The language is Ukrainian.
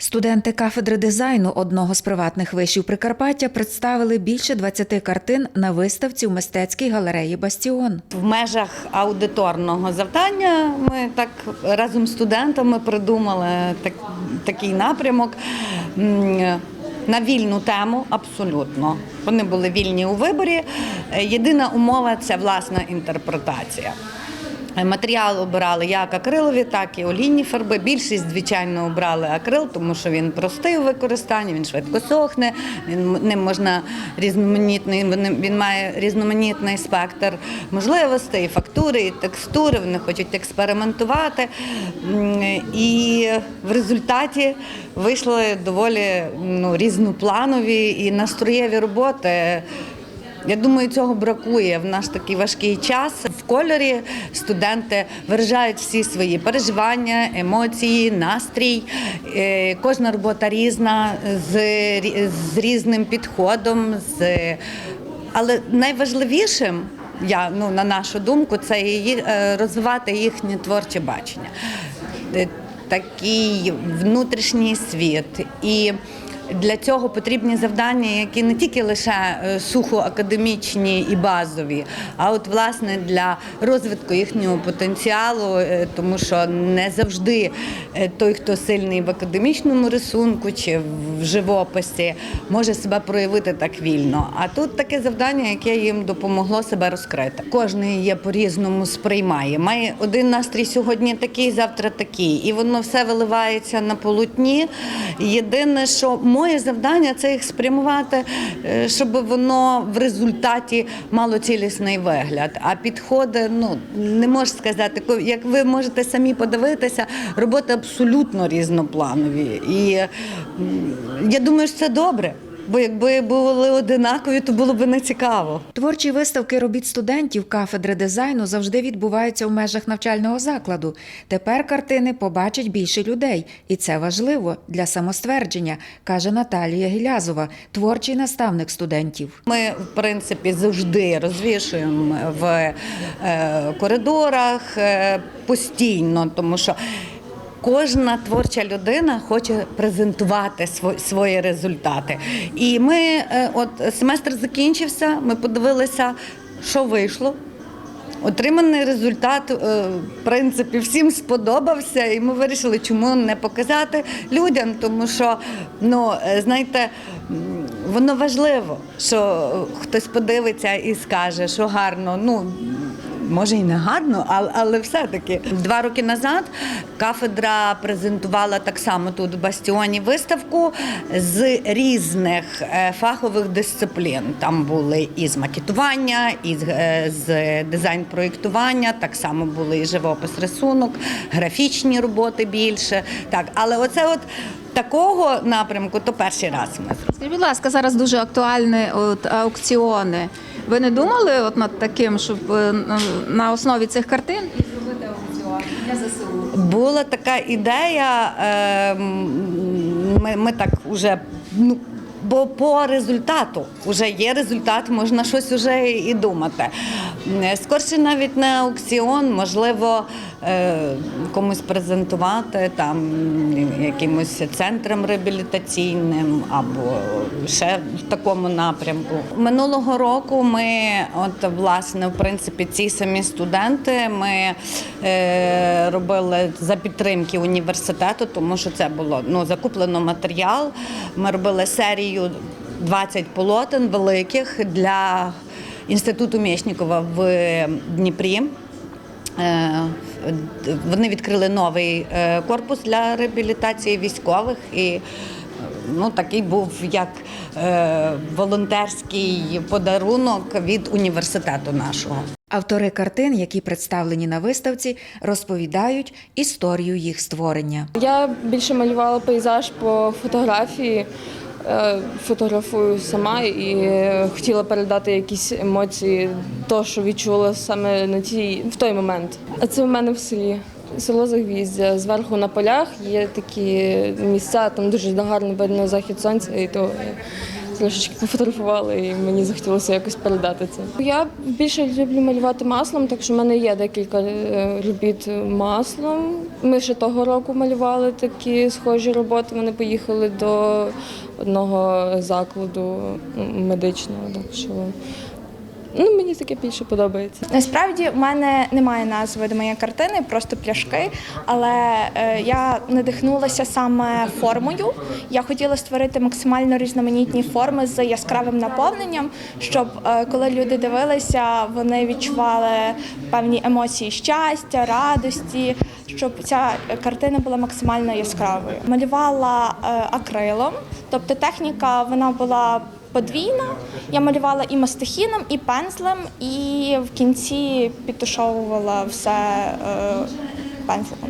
Студенти кафедри дизайну одного з приватних вишів Прикарпаття представили більше 20 картин на виставці в мистецькій галереї Бастіон. В межах аудиторного завдання ми так разом з студентами придумали так, такий напрямок на вільну тему абсолютно. Вони були вільні у виборі. Єдина умова це власна інтерпретація. Е, Матеріал обирали як акрилові, так і олійні фарби. Більшість, звичайно, обрали акрил, тому що він простий у використанні, він швидко сохне, він ним можна різноманітний, він має різноманітний спектр можливостей, і фактури, і текстури. Вони хочуть експериментувати. І в результаті вийшли доволі ну, різнопланові і настроєві роботи. Я думаю, цього бракує в наш такий важкий час. В кольорі студенти виражають всі свої переживання, емоції, настрій. Е, Кожна робота різна, з, різним підходом. З... Але найважливішим, я, ну, на нашу думку, це її, е, розвивати їхнє творче бачення. Е, Такий внутрішній світ. І для цього потрібні завдання, які не тільки лише е, сухо академічні і базові, а от власне для розвитку їхнього потенціалу, е, тому що не завжди е, той, хто сильний в академічному рисунку чи в живописі, може себе проявити так вільно. А тут таке завдання, яке їм допомогло себе розкрити. Кожний є по-різному сприймає. Має один настрій сьогодні такий, завтра такий, і воно все виливається на полотні. Єдине, що моє завдання це їх спрямувати, е, щоб воно в результаті мало цілісний вигляд. А підходи, ну не можу сказати, як ви можете самі подивитися, роботи абсолютно різнопланові. І я думаю, що це добре. Бо якби були одинакові, то було б не цікаво. Творчі виставки робіт студентів кафедри дизайну завжди відбуваються в межах навчального закладу. Тепер картини побачать більше людей, і це важливо для самоствердження, каже Наталія Гілязова, творчий наставник студентів. Ми, в принципі, завжди розвішуємо в е, коридорах е, постійно, тому що кожна творча людина хоче презентувати сво- свої результати. І ми, е, от семестр закінчився, ми подивилися, що вийшло. Отриманий результат, е, в принципі, всім сподобався, і ми вирішили, чому не показати людям, тому що, ну, е, знаєте, воно важливо, що хтось подивиться і скаже, що гарно. Ну, Може і не гарно, але, але все-таки два роки назад кафедра презентувала так само тут в бастіоні виставку з різних е, фахових дисциплін. Там були і з макетування, і з, е, з дизайн-проєктування, так само були і живопис, рисунок, графічні роботи більше. Так, але оце от такого напрямку то перший раз ми зробили. Будь ласка, зараз дуже актуальні от, аукціони. Ви не думали от над таким, щоб е, на- основі цих картин зробити аукціон для? Була така ідея, е, ми, ми так уже. Ну, Бо по результату вже є результат, можна щось вже і думати. Скорше навіть не аукціон, можливо, е, комусь презентувати там якимось центром реабілітаційним або ще в такому напрямку. Минулого року ми, от власне, в принципі, ці самі студенти, ми е, робили за підтримки університету, тому що це було ну, закуплено матеріал. Ми робили серію 20 полотен великих для інституту Мєшнікова в Дніпрі. Е, Вони відкрили новий е, корпус для реабілітації військових і е, ну, такий був як волонтерський подарунок від університету нашого. Автори картин, які представлені на виставці, розповідають історію їх створення. Я більше малювала пейзаж по фотографії, фотографую сама і е, хотіла передати якісь емоції, то, що відчула саме на тій, в той момент. А це в мене в селі. Село Загвіздя. Зверху на полях є такі місця, там дуже гарно видно захід сонця, і то трошечки пофотографували, і мені захотілося якось передати це. Я більше люблю малювати маслом, так що в мене є декілька е, робіт маслом. Ми ще того року малювали такі схожі роботи. Вони поїхали до одного закладу медичного. Так що ну, мені таке більше подобається. Насправді в мене немає назви до моєї картини, просто пляшки. Але е, я надихнулася саме формою. Я хотіла створити максимально різноманітні форми з яскравим наповненням, щоб е, коли люди дивилися, вони відчували певні емоції щастя, радості, щоб ця картина була максимально яскравою. Малювала е, акрилом, тобто техніка вона була подвійна. Я малювала і мастихіном, і пензлем, і в кінці підтушовувала все е, пензлем.